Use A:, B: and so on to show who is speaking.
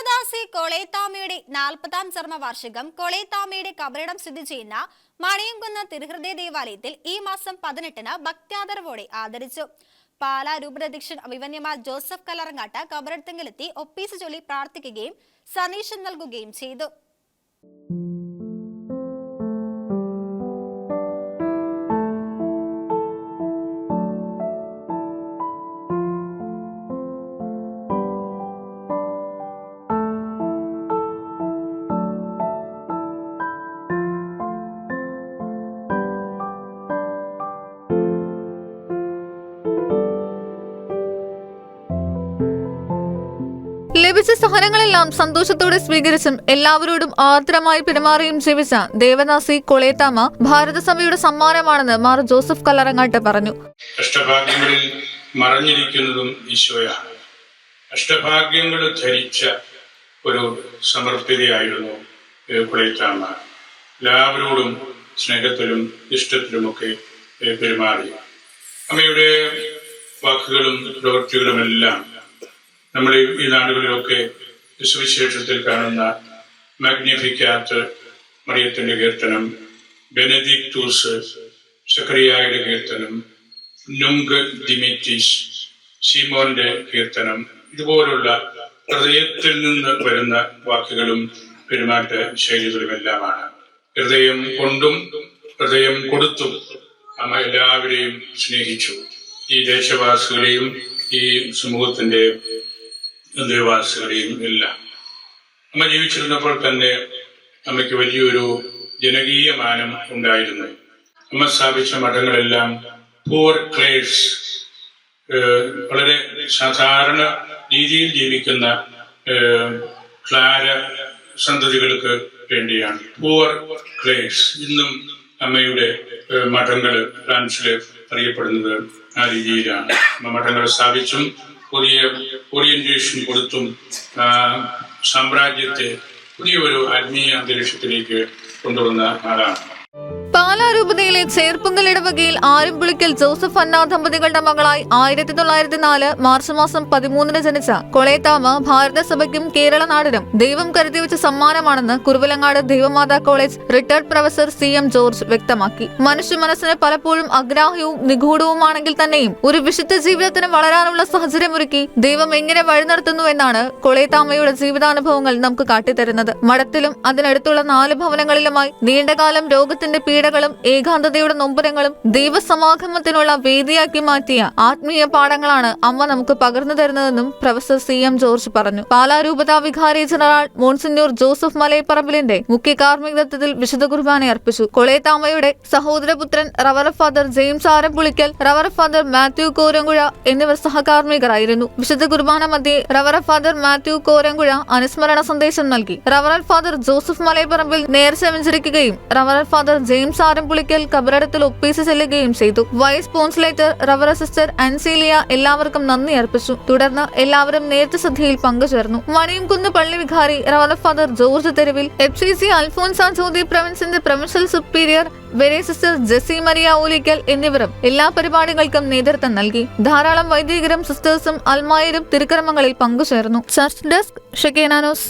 A: ദേവദാസി കൊളേത്താമയുടെ നാൽപ്പതാം ചർമ്മവാർഷികം കൊളേത്താമയുടെ കബറിടം സ്ഥിതി ചെയ്യുന്ന മണിയംകുന്ന് തിരുഹൃദയ ദേവാലയത്തിൽ ഈ മാസം പതിനെട്ടിന് ഭക്ത്യാദരവോടെ ആദരിച്ചു. പാലാ രൂപരധ്യക്ഷൻ അഭിമന്യമാർ ജോസഫ് കലറങ്ങാട്ട കബറിടത്തെങ്കിലെത്തി ഒപ്പീസ് ചൊല്ലി പ്രാർത്ഥിക്കുകയും സന്ദേശം നൽകുകയും ചെയ്തു.
B: ലഭിച്ച സഹനങ്ങളെല്ലാം സന്തോഷത്തോടെ സ്വീകരിച്ചും എല്ലാവരോടും ആർദ്രമായി പെരുമാറിയും ജീവിച്ച ദേവദാസി കൊളേത്താമ ഭാരതസഭയുടെ സമ്മാനമാണെന്ന് മാർ ജോസഫ് കല്ലറങ്ങാട്ട് പറഞ്ഞു.
C: അഷ്ടഭാഗ്യങ്ങളിൽ മറഞ്ഞിരിക്കുന്നതും ഈശോയാണ് കഷ്ടഭാഗ്യങ്ങൾ ധരിച്ച ഒരു സമർപ്പിതയായിരുന്നു ഏഹ് എല്ലാവരോടും സ്നേഹത്തിലും ഇഷ്ടത്തിലുമൊക്കെ പെരുമാറി. അമ്മയുടെ വാക്കുകളും പ്രവൃത്തികളുമെല്ലാം നമ്മുടെ ഈ നാടുകളിലൊക്കെ സുവിശേഷത്തിൽ കാണുന്ന മാഗ്നിഫിക്കാത്ത് മറിയത്തിന്റെ കീർത്തനം ബെനദിക്ടൂസ് സക്രിയായുടെ കീർത്തനം നുങ്ക് ദിമിറ്റിസ് ഷിമോന്റെ കീർത്തനം ഇതുപോലുള്ള ഹൃദയത്തിൽ നിന്ന് വരുന്ന വാക്കുകളും പെരുമാറ്റ ശൈലികളുമെല്ലാമാണ്. ഹൃദയം കൊണ്ടും ഹൃദയം കൊടുത്തും അമ്മ എല്ലാവരെയും സ്നേഹിച്ചു. ഈ ദേശവാസികളെയും ഈ സമൂഹത്തിന്റെ ദേവാസികളെയും എല്ലാം. അമ്മ ജീവിച്ചിരുന്നപ്പോൾ തന്നെ അമ്മയ്ക്ക് വലിയൊരു ജനകീയ മാനം ഉണ്ടായിരുന്നു. അമ്മ സ്ഥാപിച്ച മഠങ്ങളെല്ലാം പൂർ ക്ലേഴ്സ് വളരെ സാധാരണ രീതിയിൽ ജീവിക്കുന്ന ക്ലാര സന്തതികൾക്ക് വേണ്ടിയാണ്. പൂർ ക്ലേഴ്സ് ഇന്നും അമ്മയുടെ മഠങ്ങൾ ഫ്രാൻസിൽ അറിയപ്പെടുന്നത് ആ രീതിയിലാണ്. മഠങ്ങൾ സ്ഥാപിച്ചും പുതിയ ഓറിയന്റേഷൻ കൊടുത്തും സാമ്രാജ്യത്തെ പുതിയൊരു ആത്മീയ അന്തരീക്ഷത്തിലേക്ക് കൊണ്ടുവന്ന ആളാണ്.
B: രൂപതയിലെ ചേർപ്പുങ്കൽ ഇടവകയിൽ ആരുംപുളിക്കൽ ജോസഫ് അന്ന ദമ്പതികളുടെ മകളായി ആയിരത്തി തൊള്ളായിരത്തി നാല് മാർച്ച് മാസം പതിമൂന്നിന് ജനിച്ച കൊളേത്താമ ഭാരതസഭയ്ക്കും കേരള നാടിനും ദൈവം കരുതിവെച്ച സമ്മാനമാണെന്ന് Kuravilangad Devamatha college retired professor C M George വ്യക്തമാക്കി. മനുഷ്യ മനസ്സിന് പലപ്പോഴും അഗ്രാഹ്യവും നിഗൂഢവുമാണെങ്കിൽ തന്നെയും ഒരു വിശുദ്ധ ജീവിതത്തിന് വളരാനുള്ള സാഹചര്യമൊരുക്കി ദൈവം എങ്ങനെ വഴി നടത്തുന്നു എന്നാണ് കൊളേത്താമയുടെ ജീവിതാനുഭവങ്ങൾ നമുക്ക് കാട്ടിത്തരുന്നത്. മഠത്തിലും അതിനടുത്തുള്ള നാല് ഭവനങ്ങളിലുമായി നീണ്ടകാലം രോഗത്തിന്റെ പീഡകളും ഏകാന്തതയുടെ നൊമ്പരങ്ങളും ദൈവസമാഗമത്തിനുള്ള വേദിയാക്കി മാറ്റിയ ആത്മീയ പാഠങ്ങളാണ് അമ്മ നമുക്ക് പകർന്നു തരുന്നതെന്നും പ്രൊഫസർ സി എം ജോർജ് പറഞ്ഞു. പാലാ രൂപതാ വികാരി ജനറൽ മോൺസിന്യൂർ ജോസഫ് മലയപ്പറമ്പിലിന്റെ മുഖ്യ കാർമ്മികത്വത്തിൽ വിശുദ്ധ കുർബാന അർപ്പിച്ചു. കൊളേത്താമയുടെ സഹോദരപുത്രൻ റവറ ഫാദർ ജെയിംസ് ആരംപുളിക്കൽ റവറ ഫാദർ മാത്യു കോരങ്കുഴ എന്നിവർ സഹകാർമ്മികരായിരുന്നു. വിശുദ്ധ കുർബാന മധ്യേ റവറ ഫാദർ മാത്യു കോരങ്കുഴ അനുസ്മരണ സന്ദേശം നൽകി. റവറൽ ഫാദർ ജോസഫ് മലയപ്പറമ്പിൽ നേർച്ച വെഞ്ചരിക്കുകയും റവറൽ ഫാദർ ജെയിംസ് ആരംപുളിക്കൽ കബറടത്തിൽ ഒപ്പീസ് ചെല്ലുകയും ചെയ്തു. വൈസ് കോൺസുലേറ്റർ റവർ സിസ്റ്റർ അൻസീലിയ എല്ലാവർക്കും നന്ദി അർപ്പിച്ചു. തുടർന്ന് എല്ലാവരും നേരത്തെ സദ്യയിൽ പങ്കുചേർന്നു. മണിയംകുന്ന് പള്ളി വികാരി റവർ father George Theruvil F C C Alphonsa Jyothi പ്രവിൻസിന്റെ provincial superior very sister Jessy Maria Olickal എന്നിവരും എല്ലാ പരിപാടികൾക്കും നേതൃത്വം നൽകി. ധാരാളം വൈദികരും സിസ്റ്റേഴ്സും അൽമായരും തിരുക്കർമ്മങ്ങളിൽ പങ്കുചേർന്നു. Church desk ഷെക്കേനാനോസ്